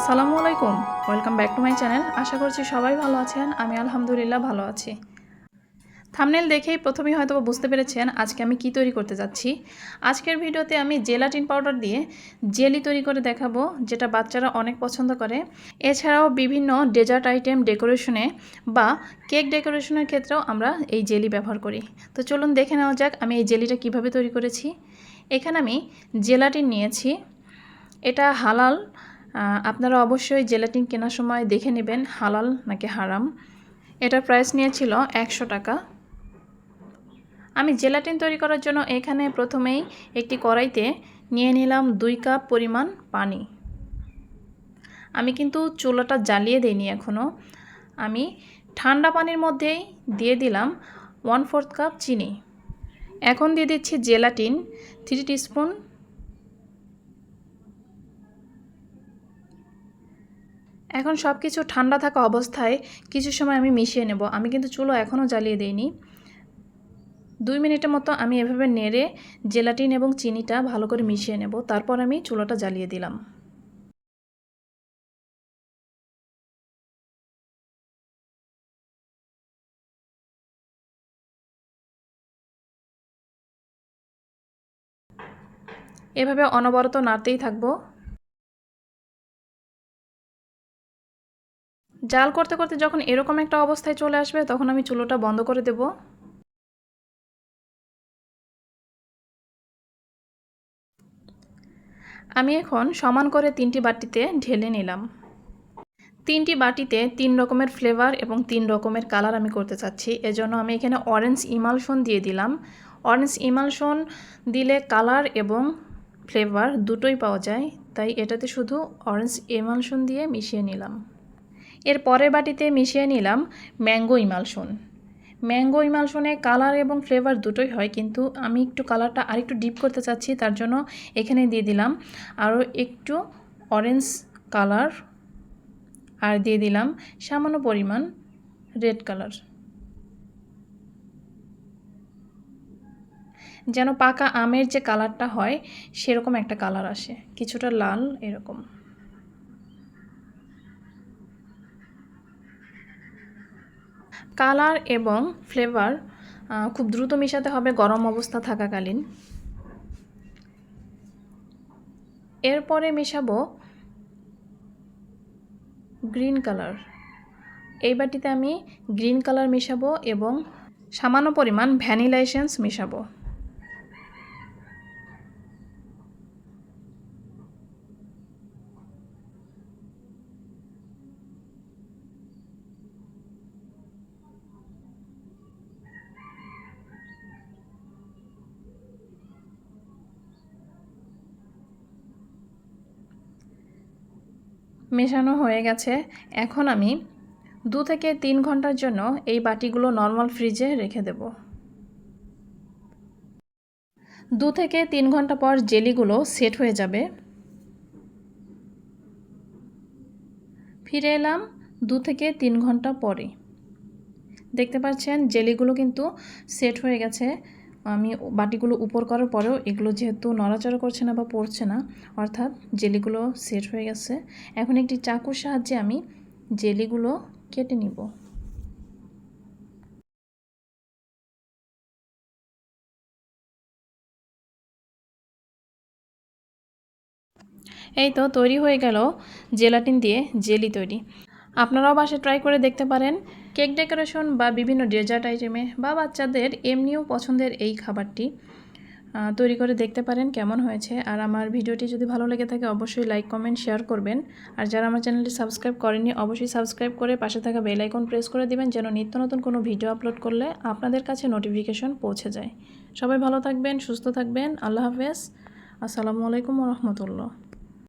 আসসালামু আলাইকুম। Welcome back to my channel আশা করছি সবাই ভালো আছেন। আমি আলহামদুলিল্লাহ ভালো আছি। থামনেল দেখেই প্রথমেই হয়তো বুঝতে পেরেছেন আজকে আমি কি তৈরি করতে যাচ্ছি। আজকের ভিডিওতে আমি জেলাটিন পাউডার দিয়ে জেলি তৈরি করে দেখাবো, যেটা বাচ্চারা অনেক পছন্দ করে। এছাড়াও বিভিন্ন ডেজার্ট আইটেম ডেকোরেশনে বা কেক ডেকোরেশনের ক্ষেত্রেও আমরা এই জেলি ব্যবহার করি। তো চলুন দেখে নেওয়া যাক আমি এই জেলিটা কীভাবে তৈরি করেছি। এখানে আমি জেলাটিন নিয়েছি। এটা হালাল আপনারা অবশ্যই জেলাটিন কেনার সময় দেখে নেবেন, হালাল নাকি হারাম। এটার প্রাইস নিয়েছিল একশো টাকা। আমি জেলাটিন তৈরি করার জন্য এখানে প্রথমেই একটি কড়াইতে নিয়ে নিলাম দুই কাপ পরিমাণ পানি। আমি কিন্তু চুলাটা জ্বালিয়ে দিইনি এখনও আমি ঠান্ডা পানির মধ্যেই দিয়ে দিলাম ওয়ান ফোর্থ কাপ চিনি। এখন দিয়ে দিচ্ছি জেলাটিন থ্রি টিস্পুন এখন সব কিছু ঠান্ডা থাকা অবস্থায় কিছু সময় আমি মিশিয়ে নেব। আমি কিন্তু চুলো এখনও জ্বালিয়ে দিইনি। দুই মিনিটের মতো আমি এভাবে নেড়ে জেলাটিন এবং চিনিটা ভালো করে মিশিয়ে নেব। তারপর আমি চুলোটা জ্বালিয়ে দিলাম। এভাবে অনবরত নাড়তেই থাকব। জাল করতে করতে যখন এরকম একটা অবস্থায় চলে আসবে, তখন আমি চুলোটা বন্ধ করে দেব। আমি এখন সমান করে তিনটি বাটিতে ঢেলে নিলাম। তিনটি বাটিতে তিন রকমের ফ্লেভার এবং তিন রকমের কালার আমি করতে চাচ্ছি। এজন্য আমি এখানে অরেঞ্জ ইমালশন দিয়ে দিলাম। অরেঞ্জ ইমালশন দিলে কালার এবং ফ্লেভার দুটোই পাওয়া যায়, তাই এটাতে শুধু অরেঞ্জ ইমালশন দিয়ে মিশিয়ে নিলাম। এর পরের বাটিতে মিশিয়ে নিলাম ম্যাঙ্গো ইমালশন ম্যাঙ্গো ইমালশনে কালার এবং ফ্লেভার দুটোই হয়, কিন্তু আমি একটু কালারটা আরেকটু ডিপ করতে চাচ্ছি, তার জন্য এখানে দিয়ে দিলাম আরও একটু অরেঞ্জ কালার আর দিয়ে দিলাম সামান্য পরিমাণ রেড কালার। যেন পাকা আমের যে কালারটা হয়, সেরকম একটা কালার আসে, কিছুটা লাল এরকম। কালার এবং ফ্লেভার খুব দ্রুত মিশাতে হবে গরম অবস্থা থাকাকালীন। এরপরে মেশাবো গ্রিন কালার। এই বাটিতে আমি গ্রিন কালার মেশাবো এবং সামান্য পরিমাণ ভ্যানিলা এসেন্স মেশাবো। মেশানো হয়ে গেছে। এখন আমি দু থেকে তিন ঘণ্টার জন্য এই বাটিগুলো নর্মাল ফ্রিজে রেখে দেব। দু থেকে তিন ঘণ্টা পর জেলিগুলো সেট হয়ে যাবে। ফিরে এলাম দু থেকে তিন ঘণ্টা পরে। দেখতে পাচ্ছেন, জেলিগুলো কিন্তু সেট হয়ে গেছে। আমি বাটিগুলো উপর করার পরেও এগুলো যেহেতু নড়াচড়া করছে না বা পড়ছে না, অর্থাৎ জেলিগুলো সেট হয়ে গেছে, এখন একটি চাকুর সাহায্যে আমি জেলিগুলো কেটে নিব। এই তো তৈরি হয়ে গেল জেলাটিন দিয়ে জেলি তৈরি। আপনারাও বাসায় ট্রাই করে দেখতে পারেন। কেক ডেকোরেশন বা বিভিন্ন ডেজার্ট আইটেমে বা বাচ্চাদের এমনিও পছন্দের এই খাবারটি তৈরি করে দেখতে পারেন কেমন হয়েছে। আর আমার ভিডিওটি যদি ভালো লেগে থাকে, অবশ্যই লাইক, কমেন্ট, শেয়ার করবেন। আর যারা আমার চ্যানেলটি সাবস্ক্রাইব করেনি অবশ্যই সাবস্ক্রাইব করে পাশে থাকা বেল আইকন প্রেস করে দিবেন, যেন নিত্য নতুন কোনো ভিডিও আপলোড করলে আপনাদের কাছে নোটিফিকেশন পৌঁছে যায়। সবাই ভালো থাকবেন, সুস্থ থাকবেন। আল্লাহ হাফেজ। আসসালামু আলাইকুম রহমতুল্লাহ।